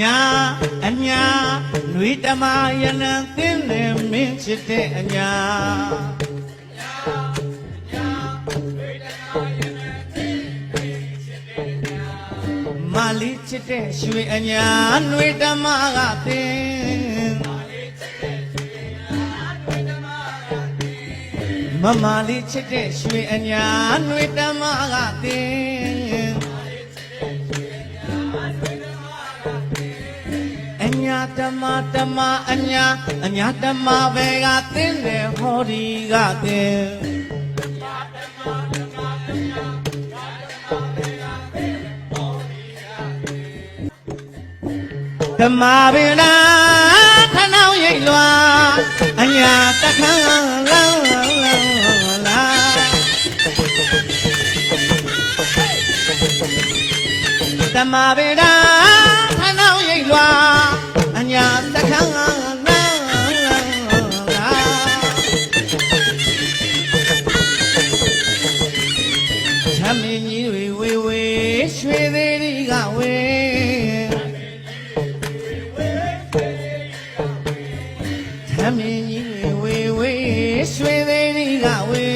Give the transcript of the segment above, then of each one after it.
ညာအညာနွေတမယနံသင်းနေမင်းချစ်တဲ့အညာမလေးချစ်တဲ့ရွှေအညာနွေတမကသင်မမလေးချစ်တဲ့ရွှေအညာနွေတမကသင် ဓမ္မဓမ္မအညာအညာဓမ္မပဲကသင်တယ်ဟောဒီကသင်ဓမ္မဗေဒာခဏောင်းရိတ်လွာအညာတခန်းလောင်းလောင်းလာတမဗေဒာခဏောင်းရိတ်လွာ သမင်းကြီးတွေဝေဝေရွှေသေးဒီကဝေသမင်းကြီးတွေဝေဝေရွှေသေးဒီကဝေ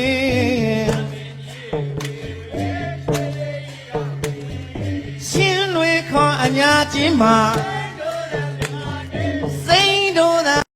ရှင်လွေခေါ်အညာချင်းမှာ